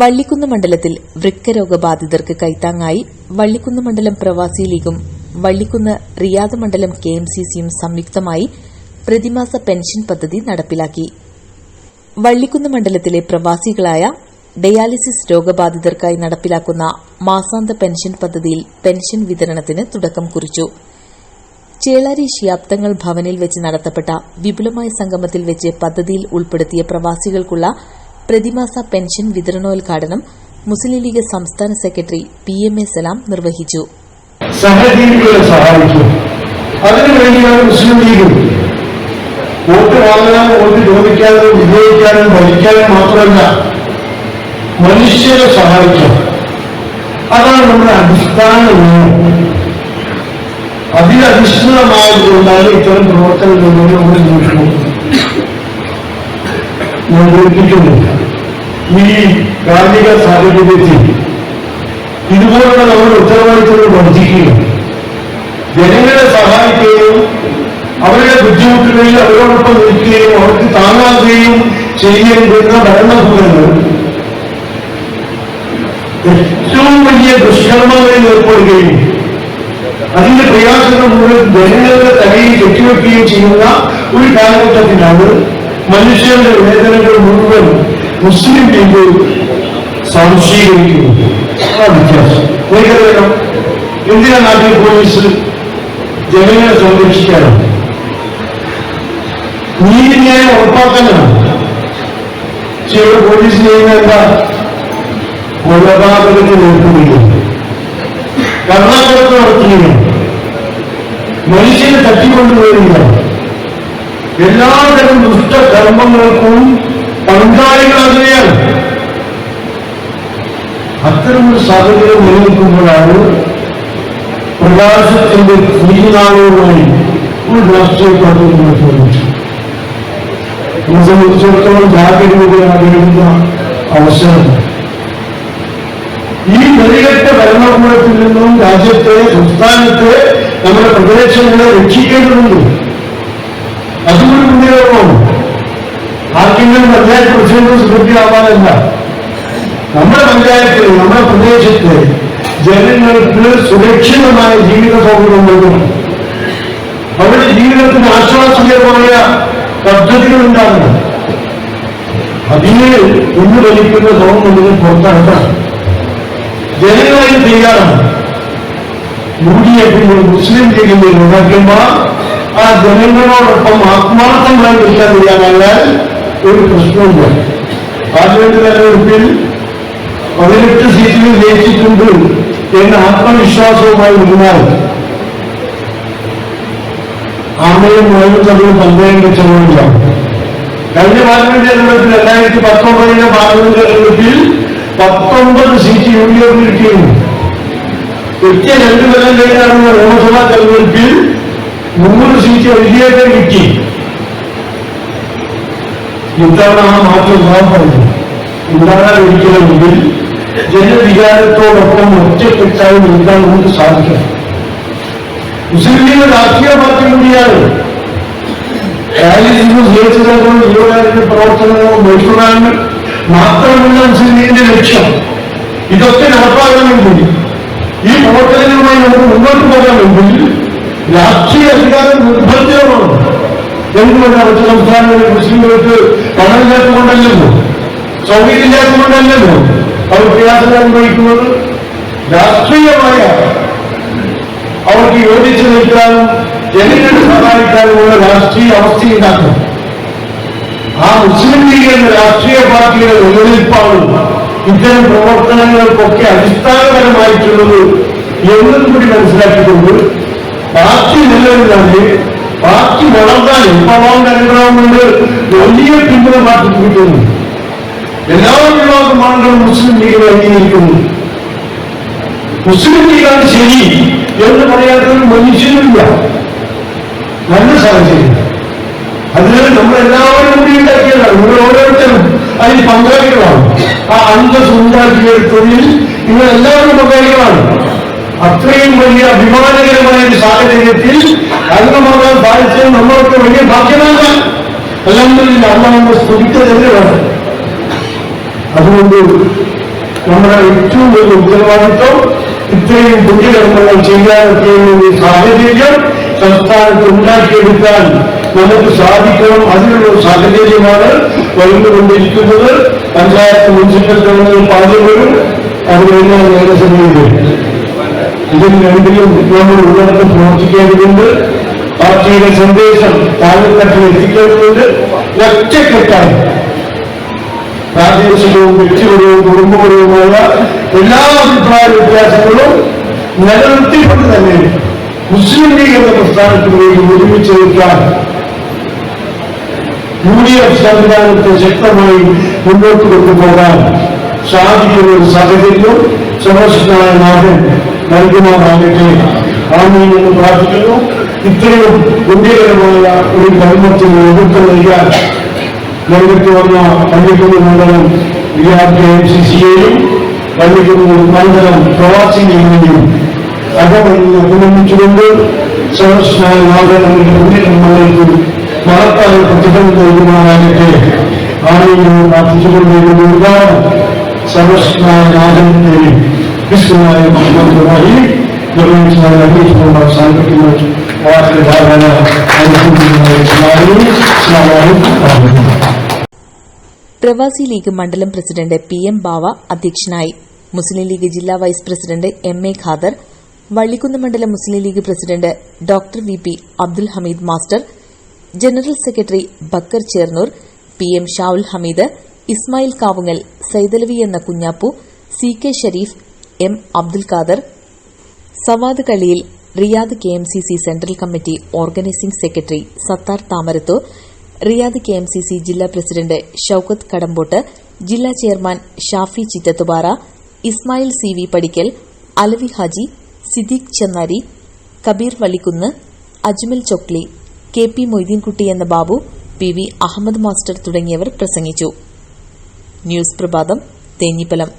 വള്ളിക്കുന്ന് മണ്ഡലത്തിൽ വൃക്കരോഗബാധിതർക്ക് കൈത്താങ്ങായി വള്ളിക്കുന്ന് മണ്ഡലം പ്രവാസി ലീഗും വള്ളിക്കുന്ന് റിയാദ് മണ്ഡലം കെ എം സി സിയും സംയുക്തമായി പ്രതിമാസ പെൻഷൻ പദ്ധതി നടപ്പിലാക്കി. വള്ളിക്കുന്ന് മണ്ഡലത്തിലെ പ്രവാസികളായ ഡയാലിസിസ് രോഗബാധിതർക്കായി നടപ്പിലാക്കുന്ന മാസാന്ത പെൻഷൻ പദ്ധതിയിൽ പെൻഷൻ വിതരണത്തിന് തുടക്കം കുറിച്ചു. ചേളാരി ശിയാബ്ദങ്ങൾ ഭവനിൽ വെച്ച് നടത്തപ്പെട്ട വിപുലമായ സംഗമത്തിൽ വെച്ച് പദ്ധതിയിൽ ഉൾപ്പെടുത്തിയ പ്രവാസികൾക്കുള്ള പ്രതിമാസ പെൻഷൻ വിതരണോദ്ഘാടനം മുസ്ലിം ലീഗ് സംസ്ഥാന secretary P M A Salam നിർവഹിച്ചു. സഹജീവികളെ സഹായിച്ചു. ലീഗ് വോട്ട് വാങ്ങാനും വോട്ട് ചോദിക്കാനും വിജയിക്കാനും ഭരിക്കാനും മാത്രമല്ല മനുഷ്യരെ സഹായിക്കാം അതാണ് നമ്മുടെ അടിസ്ഥാന നിയമം. അതിലധിഷ്ഠിതമായതുകൊണ്ടാണ് ഇത്തരം പ്രവർത്തനങ്ങളിൽ നമ്മൾ ഞാൻ ഈ കാലിക സാഹചര്യത്തിൽ ഇതുപോലുള്ള നമ്മുടെ ഉത്തരവാദിത്തങ്ങൾ വർദ്ധിക്കുകയും ജനങ്ങളെ സഹായിക്കുകയും അവരുടെ ബുദ്ധിമുട്ടുകളിൽ അവരോടൊപ്പം നിൽക്കുകയും അവർക്ക് താങ്ങാകുകയും ചെയ്യേണ്ടുന്ന ഭരണകൂടങ്ങൾ ഏറ്റവും വലിയ ദുഷ്കർമ്മങ്ങളിൽ ഏർപ്പെടുകയും അതിന്റെ പ്രയാസങ്ങൾ മുഴുവൻ ജനങ്ങളുടെ തലയിൽ കെട്ടിവെക്കുകയും ചെയ്യുന്ന ഒരു കാലഘട്ടത്തിലാണ് മനുഷ്യരുടെ വേദനകൾ മുഴുവൻ മുസ്ലിം ലീഗ് സംശീകരിക്കുന്നു അതാണ് വ്യത്യാസം? നിങ്ങൾക്കറിയാം ഇന്ത്യ നാട്ടിൽ പോലീസ് ജനങ്ങളെ സംരക്ഷിക്കാനാണ് നീതിന്യായം ഉറപ്പാക്കാനാണ് ചില പോലീസ് ചെയ്യുന്ന എന്താ? കൊലപാതകത്തിൽ ഏർപ്പെടുകയാണ് കർണാടകത്തിൽ നടത്തുകയാണ് മനുഷ്യനെ തട്ടിക്കൊണ്ടുവരികയാണ് എല്ലാതരം ദുഷ്ടകർമ്മങ്ങൾക്കും പങ്കാളികളാകുകയാണ് അത്തരമൊരു സാഹചര്യം നിലനിൽക്കുമ്പോഴാണ് പ്രകാശത്തിന്റെ തീരുനാളുമായി ഒരു രാഷ്ട്രീയ പാർട്ടി മുന്നോട്ട് വന്നത് എന്നെ സംബന്ധിച്ചിടത്തോളം ജാഗ്രതയാകേണ്ടുന്ന അവസരം ഈ നെറികെട്ട ഭരണകൂടത്തിൽ നിന്നും രാജ്യത്തെ സംസ്ഥാനത്തെ നമ്മുടെ പ്രദേശങ്ങളെ രക്ഷിക്കേണ്ടതുണ്ട് ആർക്കെങ്കിലും പഞ്ചായത്ത് പ്രസിഡന്റ് ആവാനല്ല നമ്മുടെ പഞ്ചായത്തിൽ നമ്മുടെ പ്രദേശത്ത് ജനങ്ങൾക്ക് സുരക്ഷിതമായ ജീവിത സൗകര്യം നൽകണം അവരുടെ ജീവിതത്തിന് ആശ്വാസകരമായ പദ്ധതികൾ ഉണ്ടാകണം. അതിന് ഇന്ന് ലഭിക്കുന്ന ഗവൺമെന്റിന് പുറത്തിറക്കണം ജനങ്ങളായി തയ്യാറാണ്. യു ഡി എഫിന്റെ മുസ്ലിം ലീഗിന്റെ ഉണ്ടാക്കുമ്പോൾ ആ ജനങ്ങളോടൊപ്പം ആത്മാർത്ഥമായി നിൽക്കാൻ തയ്യാറായാൽ ഒരു പ്രശ്നമില്ല പാർലമെന്റ് തെരഞ്ഞെടുപ്പിൽ പതിനെട്ട് സീറ്റുകൾ ജയിച്ചിട്ടുണ്ട് എന്ന ആത്മവിശ്വാസവുമായി നിന്നാൽ ആമയും മോയും തമ്മിൽ പന്തയം വെച്ചതുമില്ല കഴിഞ്ഞ പാർലമെന്റ് തെരഞ്ഞെടുപ്പിൽ രണ്ടായിരത്തി പത്തൊമ്പതിലെ പാർലമെന്റ് തെരഞ്ഞെടുപ്പിൽ പത്തൊമ്പത് സീറ്റ് യു ഡി എഫിൽ കിട്ടിയിരുന്നു കിട്ടിയ രണ്ടു കൊല്ലം കഴിഞ്ഞാണ് നിയമസഭാ തെരഞ്ഞെടുപ്പിൽ നൂറ് സീറ്റ് എൽ ഡി എഫിൽ കിട്ടി ഇത്തവണ ആ മാറ്റം ഉണ്ടാകുന്നത് ഉണ്ടാകാൻ ഒരിക്കലെങ്കിൽ ജനവികാരത്തോടൊപ്പം ഒറ്റക്കെട്ടായി നിൽക്കാൻ നമുക്ക് സാധിക്കണം. മുസ്ലിം ലീഗ് രാഷ്ട്രീയ പാർട്ടി കൂടിയാണ്. രാജ്യത്തിന് ജയിച്ചതുകൊണ്ട് യുവകാരുടെ പ്രവർത്തനങ്ങളും നോക്കുകയാണ് മാത്രമല്ല മുസ്ലിം ലീഗിന്റെ ലക്ഷ്യം. ഇതൊക്കെ നടപ്പാകണമെങ്കിൽ ഈ പ്രവർത്തനങ്ങളുമായി നമുക്ക് മുന്നോട്ട് പോകാമെങ്കിൽ രാഷ്ട്രീയ അധികാരം നിർബന്ധിതമാണ്. എന്തുകൊണ്ടാണ് മറ്റു സംസ്ഥാനങ്ങളിൽ മുസ്ലിങ്ങൾക്ക് പണമില്ലാത്തതുകൊണ്ടല്ലല്ലോ സൗകര്യമില്ലാത്തതുകൊണ്ടല്ലല്ലോ അവർ പ്രയാസം അനുഭവിക്കുന്നത് രാഷ്ട്രീയമായ അവർക്ക് യോജിച്ചു നിൽക്കാനും ജനങ്ങളെ സഹായിക്കാനുമുള്ള രാഷ്ട്രീയ അവസ്ഥയുണ്ടാക്കും ആ മുസ്ലിം ലീഗ് എന്ന രാഷ്ട്രീയ പാർട്ടിയുടെ നിലനിൽപ്പാണ് ഇത്തരം പ്രവർത്തനങ്ങൾക്കൊക്കെ അടിസ്ഥാനപരമായിട്ടുള്ളത് എന്നും കൂടി മനസ്സിലാക്കിക്കൊണ്ട് പാർട്ടി നിലനിന്നാൽ പാർട്ടി വളർന്നാൽ എപ്പോഴാണ്ട് അനുഗ്രഹം വലിയ പിന്തുണ പാർട്ടിക്ക് കിട്ടുന്നു. എല്ലാ വിഭാഗം മുസ്ലിം ലീഗിനെ അംഗീകരിക്കുന്നു. മുസ്ലിം ലീഗാണ് ശരി എന്ന് പറയാത്തൊരു മനുഷ്യനില്ല. നല്ല സാഹചര്യം. അതിനാൽ നമ്മളെല്ലാവരും കൂടി ഉണ്ടാക്കിയതാണ്. നിങ്ങൾ ഓരോരുത്തരും അതിൽ പങ്കാളികളാണ്. ആ അന്തസ് ഉണ്ടാക്കിയ തൊഴിൽ നിങ്ങൾ എല്ലാവരും പങ്കാളികളാണ്. അത്രയും വലിയ അഭിമാനകരമായ ഒരു സാഹചര്യത്തിൽ അംഗമാകാൻ സാധിച്ചത് നമ്മൾക്ക് വലിയ ഭാഗ്യമാണ് അല്ലെങ്കിലും അന്ന് നമ്മൾ സ്തുതിക്കുന്നതിന് അതുകൊണ്ട് നമ്മുടെ ഏറ്റവും വലിയ ഉത്തരവാദിത്വം ഇത്രയും പുണ്യകർമ്മങ്ങൾ ചെയ്യാനൊക്കെ ഒരു സാഹചര്യം സംസ്ഥാനത്ത് ഉണ്ടാക്കിയെടുക്കാൻ നമുക്ക് സാധിക്കണം. അതിനുള്ള സാഹചര്യമാണ് വരുന്നുകൊണ്ടിരിക്കുന്നത് പഞ്ചായത്ത് മുനിസിപ്പൽ ഗവൺമെന്റ് പറഞ്ഞു വരും അതുകഴിഞ്ഞാൽ നഗരസഭയിൽ വേണ്ടിയും നമ്മൾ ഉള്ളടക്കം പ്രവർത്തിക്കേണ്ടതുണ്ട്. പാർട്ടിയുടെ സന്ദേശം താഴെത്തട്ടിൽ എത്തിക്കേണ്ടതുണ്ട്. ഒറ്റക്കെട്ടാണ്. പ്രാദേശികവും വ്യക്തിപരവും കുടുംബപരവുമായ എല്ലാ അഭിപ്രായ വ്യത്യാസങ്ങളും നിലനിർത്തിക്കൊണ്ട് തന്നെ മുസ്ലിം ലീഗ് എന്ന പ്രസ്ഥാനത്തിന് ഒരുമിച്ച് നിൽക്കാൻ യു ഡി എഫ് സംവിധാനത്തെ ശക്തമായി മുന്നോട്ട് കൊണ്ടുപോകാൻ സാധിക്കുന്ന ഒരു സാഹചര്യം സർവശക്തനായ നാഥൻ నరసింహారానికి ఆమెను ప్రార్థించను ఇద్దరు ఉండేయడం వల్ల వీరికి అనుమతిని ఎదుర్కొనగా నెరవేర్చి ఉన్న పల్లెటూరు మండలం విఆర్కేఎంసీసీఏలు పల్లెటూరు మండలం ప్రవాసీ అభినందించుకుంటూ సర్వస్నాయ నాగరం మండలకు మహత్తాల ప్రతిబంధ యజమానానికి ఆమెను ప్రార్థించుకుంటే సర్వస్నాయ నాగరం നാഥൻ റഹ്മാനിർ റഹീം നാഥനെയും വിശ്വനായ മുഹമ്മദ് നിർവഹിച്ചതായി അറിയിച്ചുകൊണ്ട് അവസാനിപ്പിക്കുന്നു വാർത്ത ധാരണ പ്രവാസി ലീഗ് മണ്ഡലം പ്രസിഡന്റ് പി എം ബാവ അധ്യക്ഷനായി. മുസ്ലിം ലീഗ് ജില്ലാ vice president M A Khader Vallikkunnu മണ്ഡലം Muslim League president doctor V P Abdul Hameed master general secretary Bakkar Chernnur P M Shavul Hameed Ismail Kavungal Saithalavi എന്ന Kunjappu C K Shareef M Abdul Khader Savad Kaliyil Riyadh K M C C central committee organising secretary Sathar താമരത്തോ Riyadh K M C C ജില്ലാ president Shoukath Kadampottu ജില്ലാ chairman Shafi Chittathuppara Ismail C V Padikkal Alavi Haji Siddique Chennari Kabeer Vallikkunnu Ajmal Chokli K P Moideenkutty എന്ന Babu P V Ahammed master തുടങ്ങിയവർ പ്രസംഗിച്ചു. News പ്രഭാതം തേഞ്ഞിപ്പലം.